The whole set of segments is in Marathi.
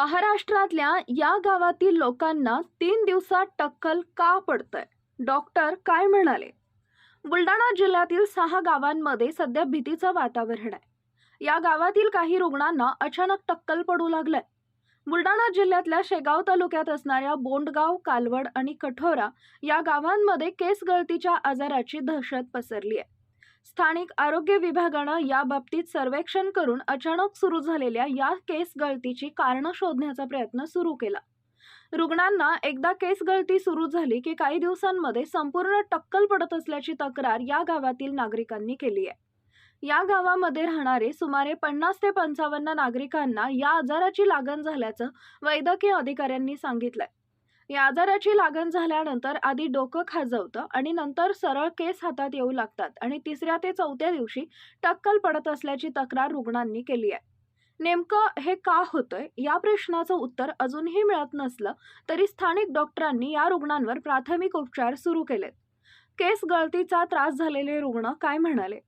महाराष्ट्रातल्या या गावातील लोकांना तीन दिवसात टक्कल का पडतंय? डॉक्टर काय म्हणाले? बुलढाणा जिल्ह्यातील सहा गावांमध्ये सध्या भीतीचं वातावरण आहे. या गावातील काही रुग्णांना अचानक टक्कल पडू लागलंय. बुलढाणा जिल्ह्यातल्या शेगाव तालुक्यात असणाऱ्या बोंडगाव कालवड आणि कठोरा या गावांमध्ये केस गळतीच्या आजाराची दहशत पसरली आहे स्थानिक आरोग्य विभागानं या बाबतीत सर्वेक्षण करून अचानक सुरू झालेल्या या केस गळतीची कारणं शोधण्याचा प्रयत्न सुरू केला. रुग्णांना एकदा केस गळती सुरू झाली की काही दिवसांमध्ये संपूर्ण टक्कल पडत असल्याची तक्रार या गावातील नागरिकांनी केली आहे. या गावामध्ये राहणारे सुमारे पन्नास ते पंचावन्न नागरिकांना या आजाराची लागण झाल्याचं वैद्यकीय अधिकाऱ्यांनी सांगितलंय. या आजाराची लागण झाल्यानंतर आधी डोकं खाजवतं आणि नंतर सरळ केस हातात येऊ लागतात आणि तिसऱ्या ते चौथ्या दिवशी टक्कल पडत असल्याची तक्रार रुग्णांनी केली आहे. नेमकं हे का होतंय? या प्रश्नाचं उत्तर अजूनही मिळत नसलं तरी स्थानिक डॉक्टरांनी या रुग्णांवर प्राथमिक उपचार सुरू केलेत. केस गळतीचा त्रास झालेले रुग्ण काय म्हणाले?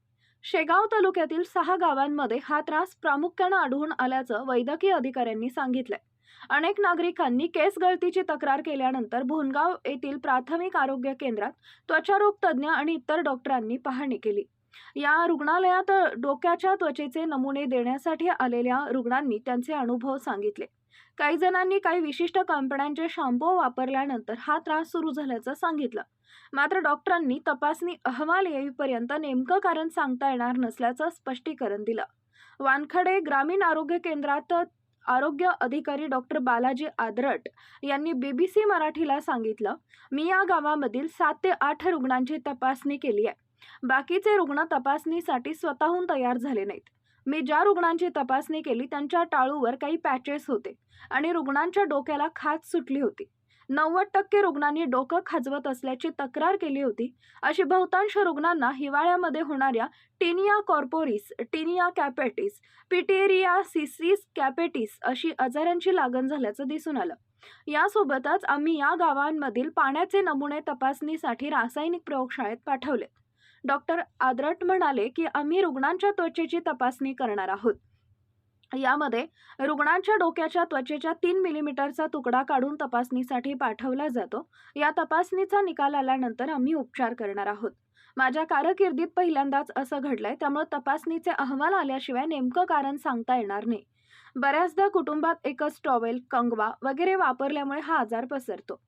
शेगाव तालुक्यातील सहा गावांमध्ये हा त्रास प्रामुख्यानं आढळून आल्याचं वैद्यकीय अधिकाऱ्यांनी सांगितलंय. अनेक नागरिकांनी केस गळतीची तक्रार केल्यानंतर भोनगाव येथील प्राथमिक आरोग्य केंद्रात त्वचारोग तज्ज्ञ आणि इतर डॉक्टरांनी पाहणी केली. या रुग्णालयात डोक्याच्या त्वचेचे नमुने देण्यासाठी आलेल्या रुग्णांनी त्यांचे अनुभव सांगितले. काही जणांनी काही विशिष्ट कंपन्यांचे शॅम्पू वापरल्यानंतर हा त्रास सुरू झाल्याचं सांगितलं. मात्र डॉक्टरांनी तपासणी अहवाल येईपर्यंत नेमकं कारण सांगता येणार नसल्याचं स्पष्टीकरण दिलं. वानखडे ग्रामीण आरोग्य केंद्रात आरोग्य अधिकारी डॉक्टर बालाजी आदरट यांनी बी बी सी मराठीला सांगितलं मी या गावामधील सात ते आठ रुग्णांची तपासणी केली आहे. बाकीचे रुग्ण तपासणीसाठी स्वतःहून तयार झाले नाहीत. मी ज्या रुग्णांची तपासणी केली त्यांच्या टाळूवर काही पॅचेस होते आणि रुग्णांच्या डोक्याला खाज सुटली होती. नव्वद टक्के रुग्णांनी डोकं खाजवत असल्याची तक्रार केली होती. अशी बहुतांश रुग्णांना हिवाळ्यामध्ये होणाऱ्या tinea corporis tinea capitis pityriasis capitis अशी आजारांची लागण झाल्याचं दिसून आलं. यासोबतच आम्ही या गावांमधील पाण्याचे नमुने तपासणीसाठी रासायनिक प्रयोगशाळेत पाठवले. डॉक्टर आद्रट म्हणाले की आम्ही रुग्णांच्या त्वचेची तपासणी करणार आहोत. यामध्ये रुग्णांच्या डोक्याच्या त्वचेच्या तीन मिलीमीटरचा तुकडा काढून तपासणीसाठी पाठवला जातो. या तपासणीचा निकाल आल्यानंतर आम्ही उपचार करणार आहोत. माझ्या कारकिर्दीत पहिल्यांदाच असं घडलंय त्यामुळे तपासणीचे अहवाल आल्याशिवाय नेमकं कारण सांगता येणार नाही. बऱ्याचदा कुटुंबात एकच टॉवेल कंगवा वगैरे वापरल्यामुळे हा आजार पसरतो.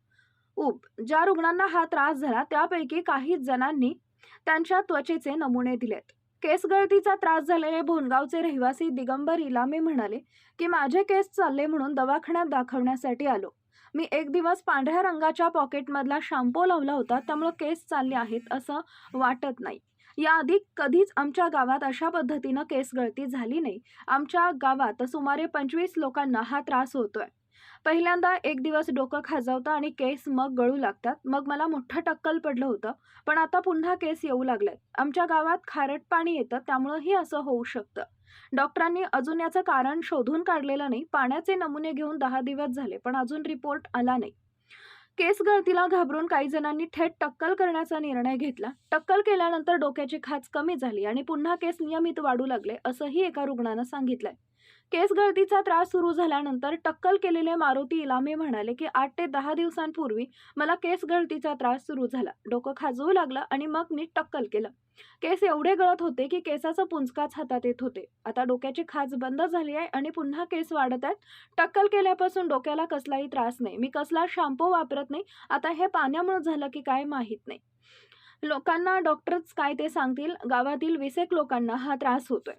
उप ज्या रुग्णांना हा त्रास झाला त्यापैकी काही जणांनी त्यांच्या त्वचेचे नमुने दिलेत. केस गळतीचा त्रास झालेले भोनगावचे रहिवासी दिगंबर इलामे म्हणाले की माझे केस चालले म्हणून दवाखान्यात दाखवण्यासाठी आलो. मी एक दिवस पांढऱ्या रंगाच्या पॉकेटमधला शॅम्पू लावला होता. त्यामुळं केस चालले आहेत असं वाटत नाही. याआधी कधीच आमच्या गावात अशा पद्धतीनं केस गळती झाली नाही. आमच्या गावात सुमारे पंचवीस लोकांना हा त्रास होतोय. पहिल्यांदा एक दिवस डोकं खाजवतं आणि केस मग गळू लागतात. मग मला मोठं टक्कल पडलं होतं पण आता पुन्हा केस येऊ लागलेत. आमच्या गावात खारट पाणी येतं त्यामुळंही असं होऊ शकतं. डॉक्टरांनी अजून याचं कारण शोधून काढलेलं नाही. पाण्याचे नमुने घेऊन दहा दिवस झाले पण अजून रिपोर्ट आला नाही. केस गळतीला घाबरून काही जणांनी थेट टक्कल करण्याचा निर्णय घेतला. टक्कल केल्यानंतर डोक्याची खाच कमी झाली आणि पुन्हा केस नियमित वाढू लागले असंही एका रुग्णानं सांगितलंय. केस गळतीचा त्रास सुरू झाल्यानंतर टक्कल केलेले मारुती इलामे म्हणाले की आठ ते दहा दिवसांपूर्वी मला केस गळतीचा त्रास सुरू झाला. डोकं खाजवू लागलं आणि मग मी टक्कल केलं. केस एवढे गळत होते की केसाचं पुंजकाच हातात येत होते. आता डोक्याची खाज बंद झाली आहे आणि पुन्हा केस वाढत आहेत. टक्कल केल्यापासून डोक्याला कसलाही त्रास नाही. मी कसला शॅम्पू वापरत नाही. आता हे पाण्यामुळे झालं की काय माहीत नाही. लोकांना डॉक्टरच काय ते सांगतील? गावातील विसेक लोकांना हा त्रास होतोय.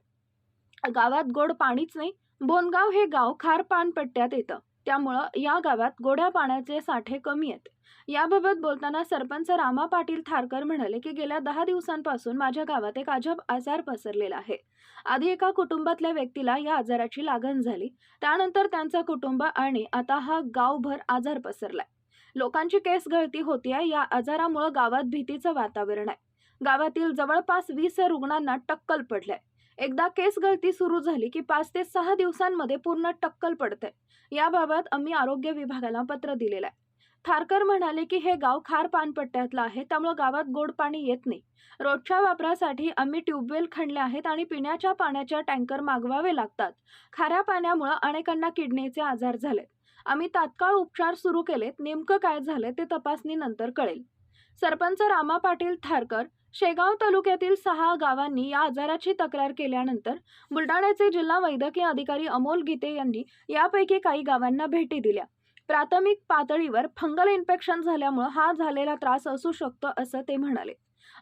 गावात गोड पाणीच नाही. बोनगाव हे गाव खार पानपट्ट्यात येतं. त्यामुळं या गावात गोड्या पाण्याचे साठे कमी आहेत. याबाबत बोलताना सरपंच रामा पाटील थारकर म्हणाले की गेल्या दहा दिवसांपासून माझ्या गावात एक अजब आजार पसरलेला आहे. आधी एका कुटुंबातल्या व्यक्तीला या आजाराची लागण झाली. त्यानंतर त्यांचं कुटुंब आणि आता हा गावभर आजार पसरलाय. लोकांची केस गळती होतीये या आजारामुळं गावात भीतीचं वातावरण आहे. गावातील जवळपास वीस रुग्णांना टक्कल पडलंय. एकदा केस गळती सुरू झाली की पाच ते सहा दिवसांमध्ये पूर्ण टक्कल पडते याबाबत आम्ही आरोग्य विभागाला पत्र दिलेलं आहे. थारकर म्हणाले की हे गाव खार पानपट्ट्यातलं आहे त्यामुळं गावात गोड पाणी येत नाही. रोजच्या वापरासाठी आम्ही ट्यूबवेल खणले आहेत आणि पिण्याच्या पाण्याच्या टँकर मागवावे लागतात. खाऱ्या पाण्यामुळं अनेकांना किडनीचे आजार झालेत. आम्ही तात्काळ उपचार सुरू केलेत नेमकं काय झालं ते तपासणीनंतर कळेल. सरपंच रामा पाटील थारकर शेगाव तालुक्यातील सहा गावांनी या आजाराची तक्रार केल्यानंतर बुलढाण्याचे जिल्हा वैद्यकीय अधिकारी अमोल गीते यांनी यापैकी काही गावांना भेटी दिल्या. प्राथमिक पातळीवर फंगल इन्फेक्शन झाल्यामुळे हा झालेला त्रास असू शकतो असं ते म्हणाले.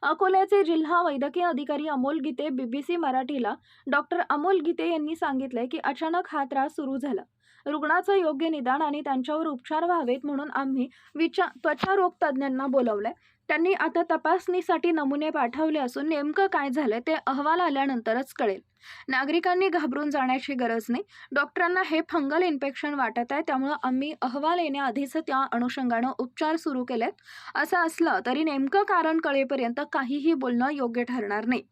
अकोल्याचे जिल्हा वैद्यकीय अधिकारी अमोल गीते बीबीसी मराठीला डॉक्टर अमोल गीते यांनी सांगितले की अचानक हा त्रास सुरू झाला. रुग्णाचं योग्य निदान आणि त्यांच्यावर उपचार व्हावेत म्हणून आम्ही विचार त्वचारोग तज्ज्ञांना बोलवलंय. त्यांनी आता तपासणीसाठी नमुने पाठवले असून नेमकं काय झालं ते अहवाल आल्यानंतरच कळेल. नागरिकांनी घाबरून जाण्याची गरज नाही. डॉक्टरांना हे फंगल इन्फेक्शन वाटत आहे त्यामुळं आम्ही अहवाल येण्याआधीच त्या अनुषंगानं उपचार सुरू केलेत. असं असलं तरी नेमकं कारण कळेपर्यंत काहीही बोलणं योग्य ठरणार नाही.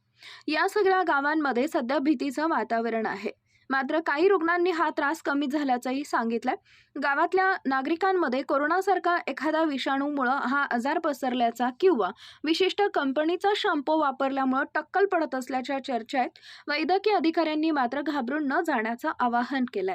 या सगळ्या गावांमध्ये सध्या भीतीचं वातावरण आहे. मात्र काही रुग्णांनी हा त्रास कमी झाल्याचंही सांगितलंय. गावातल्या नागरिकांमध्ये कोरोनासारखा एखादा विषाणूमुळं हा आजार पसरल्याचा किंवा विशिष्ट कंपनीचा शॅम्पू वापरल्यामुळं टक्कल पडत असल्याच्या चर्चा आहेत वैद्यकीय अधिकाऱ्यांनी मात्र घाबरून न जाण्याचं आवाहन केलंय.